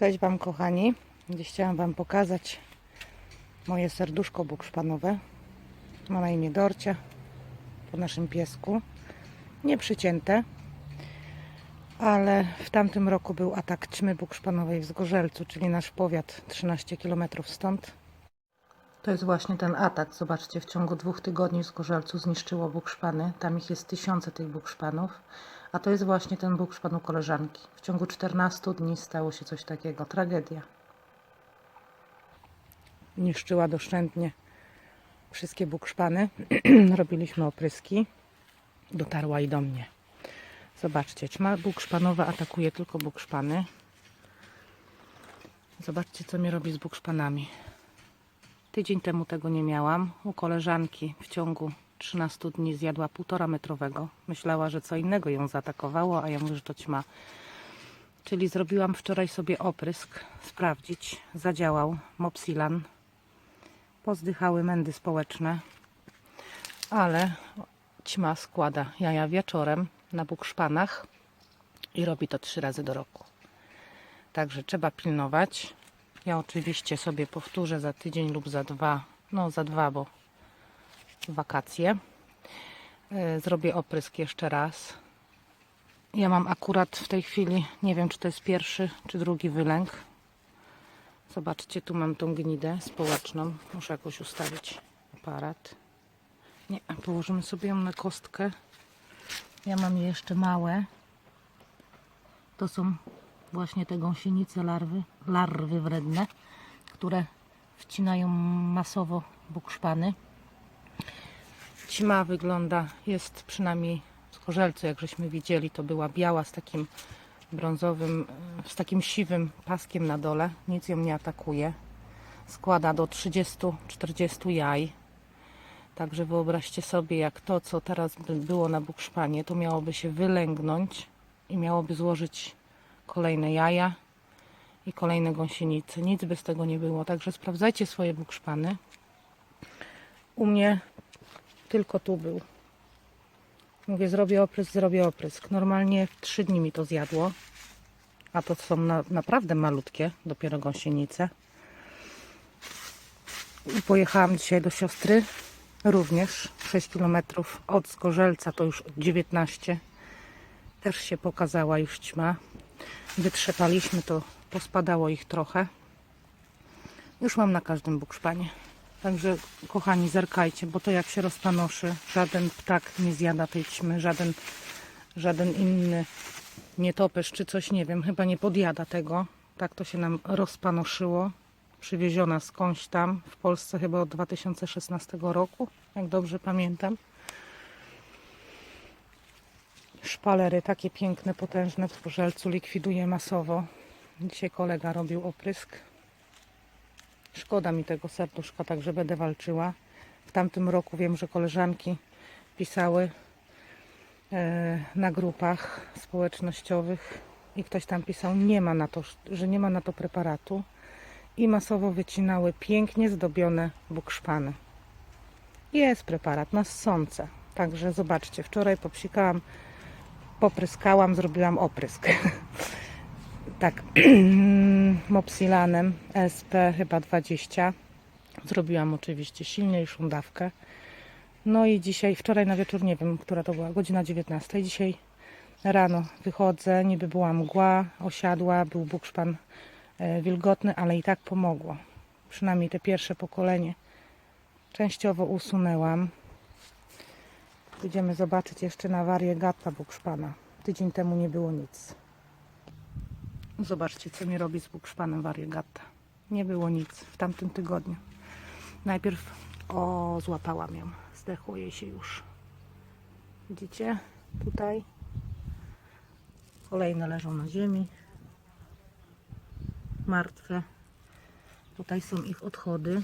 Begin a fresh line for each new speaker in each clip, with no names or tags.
Cześć Wam kochani. Dziś chciałam Wam pokazać moje serduszko bukszpanowe. Ma na imię Dorcia po naszym piesku. Nie przycięte, ale w tamtym roku był atak ćmy bukszpanowej w Zgorzelcu, czyli nasz powiat 13 km stąd. To jest właśnie ten atak. Zobaczcie, w ciągu dwóch tygodni w Zgorzelcu zniszczyło bukszpany. Tam ich jest tysiące tych bukszpanów. A to jest właśnie ten bukszpan u koleżanki. W ciągu 14 dni stało się coś takiego. Tragedia. Niszczyła doszczętnie wszystkie bukszpany. Robiliśmy opryski. Dotarła i do mnie. Zobaczcie, ćma bukszpanowa atakuje tylko bukszpany. Zobaczcie, co mi robi z bukszpanami. Tydzień temu tego nie miałam. U koleżanki w ciągu 13 dni zjadła półtora metrowego. Myślała, że co innego ją zaatakowało, a ja mówię, że to ćma. Czyli zrobiłam wczoraj sobie oprysk, sprawdzić. Zadziałał Mopsilan. Pozdychały mędy społeczne, ale ćma składa jaja wieczorem na bukszpanach i robi to trzy razy do roku. Także trzeba pilnować. Ja oczywiście sobie powtórzę za tydzień lub za dwa, no za dwa, bo wakacje. E, Zrobię oprysk jeszcze raz. Ja mam akurat w tej chwili, nie wiem czy to jest pierwszy czy drugi wylęk. Zobaczcie, tu mam tą gnidę społeczną. Muszę jakoś ustawić aparat. Nie, położymy sobie ją na kostkę. Ja mam je jeszcze małe. To są właśnie te gąsienice larwy, larwy wredne, które wcinają masowo bukszpany. Ćma wygląda, jest przynajmniej w skorzelcu, jak żeśmy widzieli, to była biała z takim brązowym, z takim siwym paskiem na dole. Nic ją nie atakuje. Składa do 30-40 jaj. Także wyobraźcie sobie, jak to, co teraz by było na bukszpanie, to miałoby się wylęgnąć i miałoby złożyć kolejne jaja i kolejne gąsienice. Nic by z tego nie było. Także sprawdzajcie swoje bukszpany. U mnie tylko tu był. Mówię, zrobię oprysk, zrobię oprysk. Normalnie w trzy dni mi to zjadło. A to są na, naprawdę malutkie, dopiero gąsienice. I pojechałam dzisiaj do siostry, również 6 km od Zgorzelca, to już 19. Też się pokazała już ćma. Wytrzepaliśmy to, pospadało ich trochę. Już mam na każdym bukszpanie. Także kochani, zerkajcie, bo to jak się rozpanoszy, żaden ptak nie zjada tej ćmy, żaden, żaden inny nietoperz czy coś, nie wiem, chyba nie podjada tego. Tak to się nam rozpanoszyło. Przywieziona skądś tam, w Polsce chyba od 2016 roku, jak dobrze pamiętam. Szpalery takie piękne, potężne w Żelcu likwiduje masowo. Dzisiaj kolega robił oprysk. Szkoda mi tego serduszka, także będę walczyła. W tamtym roku wiem, że koleżanki pisały e, na grupach społecznościowych i ktoś tam pisał, nie ma na to, że nie ma na to preparatu i masowo wycinały pięknie zdobione bukszpany. Jest preparat na ssące. Także zobaczcie, wczoraj popsikałam, popryskałam, zrobiłam oprysk. tak, mopsilanem SP chyba 20. Zrobiłam oczywiście silniejszą dawkę. No i dzisiaj, wczoraj na wieczór, nie wiem, która to była, godzina 19. Dzisiaj rano wychodzę, niby była mgła, osiadła, był bukszpan e, wilgotny, ale i tak pomogło. Przynajmniej te pierwsze pokolenie częściowo usunęłam. Idziemy zobaczyć jeszcze na warię gata bukszpana. Tydzień temu nie było nic. Zobaczcie, co mi robi z bukszpanem wariegata. Nie było nic w tamtym tygodniu. Najpierw, o, złapałam ją. Zdechło jej się już. Widzicie? Tutaj. Kolejne leżą na ziemi. Martwe. Tutaj są ich odchody.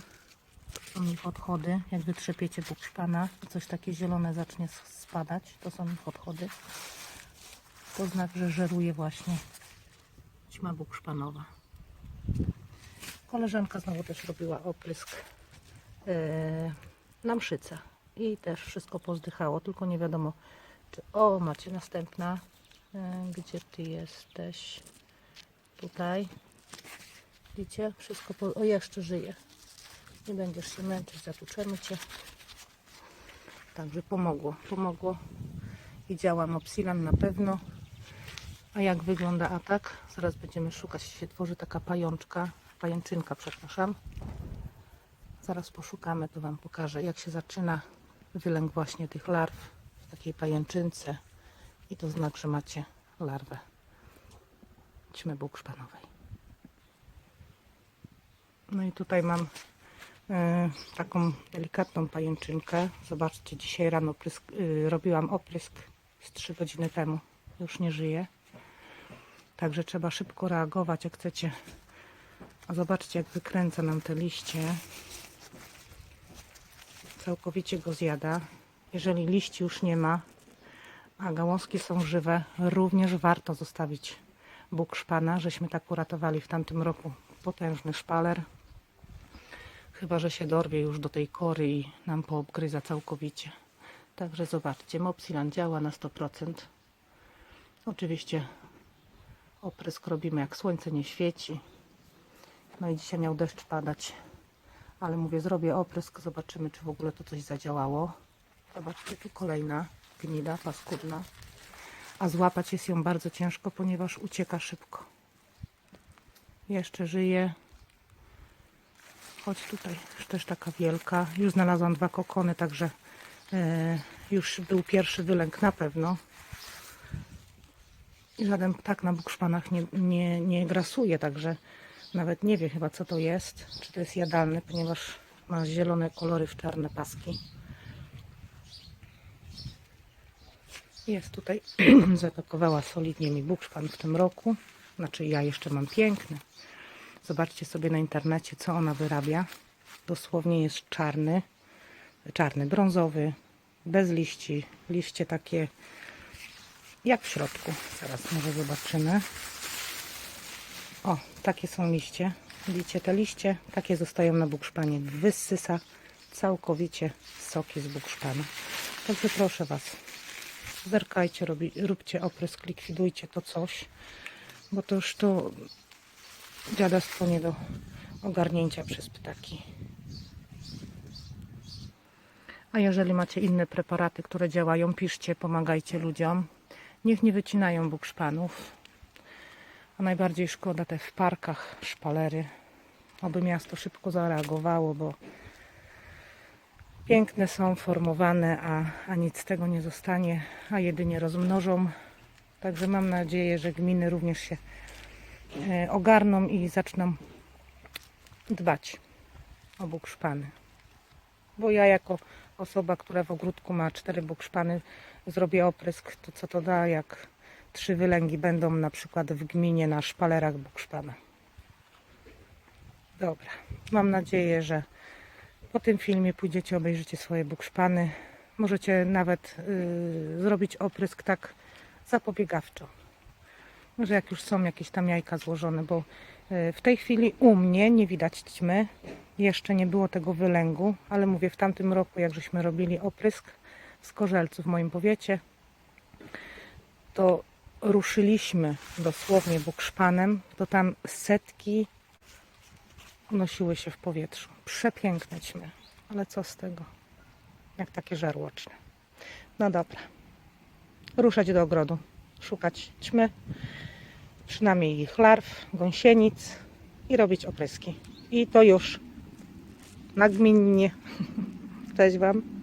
Są ich odchody. Jak wytrzepiecie bukszpana i coś takie zielone zacznie spadać, to są ich odchody. To znak, że żeruje właśnie ćma bukszpanowa. Koleżanka znowu też robiła oprysk yy, na mszyce i też wszystko pozdychało, tylko nie wiadomo czy... O, macie następna. Yy, gdzie ty jesteś? Tutaj. Widzicie? Wszystko po... O, jeszcze żyje. Nie będziesz się męczyć, zatłuczemy cię. Także pomogło, pomogło. I działa na pewno. A jak wygląda atak? Zaraz będziemy szukać. się tworzy taka pajączka, pajęczynka, przepraszam. Zaraz poszukamy, to Wam pokażę, jak się zaczyna wylęk właśnie tych larw w takiej pajęczynce. I to znak, że macie larwę ćmy bukszpanowej. No i tutaj mam taką delikatną pajęczynkę. Zobaczcie, dzisiaj rano prysk, y, robiłam oprysk z 3 godziny temu. Już nie żyje. Także trzeba szybko reagować, jak chcecie. A zobaczcie, jak wykręca nam te liście. Całkowicie go zjada. Jeżeli liści już nie ma, a gałązki są żywe, również warto zostawić Bóg szpana, żeśmy tak uratowali w tamtym roku potężny szpaler. Chyba, że się dorwie już do tej kory i nam poobgryza całkowicie. Także zobaczcie, Mopsilan działa na 100%. Oczywiście oprysk robimy jak słońce nie świeci. No i dzisiaj miał deszcz padać. Ale mówię, zrobię oprysk, zobaczymy czy w ogóle to coś zadziałało. Zobaczcie, tu kolejna gnida, paskudna. A złapać jest ją bardzo ciężko, ponieważ ucieka szybko. Jeszcze żyje. Chodź tutaj, też taka wielka. Już znalazłam dwa kokony, także e, już był pierwszy wylęk na pewno. I żaden ptak na bukszpanach nie, nie, nie grasuje, także nawet nie wie chyba co to jest. Czy to jest jadalne, ponieważ ma zielone kolory w czarne paski. Jest tutaj, zaatakowała solidnie mi bukszpan w tym roku. Znaczy ja jeszcze mam piękny. Zobaczcie sobie na internecie, co ona wyrabia. Dosłownie jest czarny, czarny, brązowy, bez liści. Liście takie jak w środku. Zaraz może zobaczymy. O, takie są liście. Widzicie te liście? Takie zostają na bukszpanie. Wysysa całkowicie soki z bukszpana. Także proszę Was, zerkajcie, robi, róbcie oprysk, likwidujcie to coś, bo to już to dziadostwo nie do ogarnięcia przez ptaki. A jeżeli macie inne preparaty, które działają, piszcie, pomagajcie ludziom. Niech nie wycinają bukszpanów. A najbardziej szkoda te w parkach szpalery. Oby miasto szybko zareagowało, bo piękne są, formowane, a, a nic z tego nie zostanie, a jedynie rozmnożą. Także mam nadzieję, że gminy również się ogarną i zaczną dbać o bukszpany. Bo ja jako osoba, która w ogródku ma cztery bukszpany, zrobię oprysk, to co to da, jak trzy wylęgi będą na przykład w gminie na szpalerach bukszpana. Dobra, mam nadzieję, że po tym filmie pójdziecie, obejrzycie swoje bukszpany. Możecie nawet y, zrobić oprysk tak zapobiegawczo. Może jak już są jakieś tam jajka złożone, bo y, w tej chwili u mnie nie widać ćmy. Jeszcze nie było tego wylęgu, ale mówię, w tamtym roku, jak żeśmy robili oprysk z korzelców w moim powiecie, to ruszyliśmy dosłownie bukszpanem, to tam setki unosiły się w powietrzu. Przepiękne ćmy, ale co z tego? Jak takie żarłoczne. No dobra. Ruszać do ogrodu, szukać ćmy, przynajmniej ich larw, gąsienic i robić opryski. I to już nagminnie. Cześć Wam.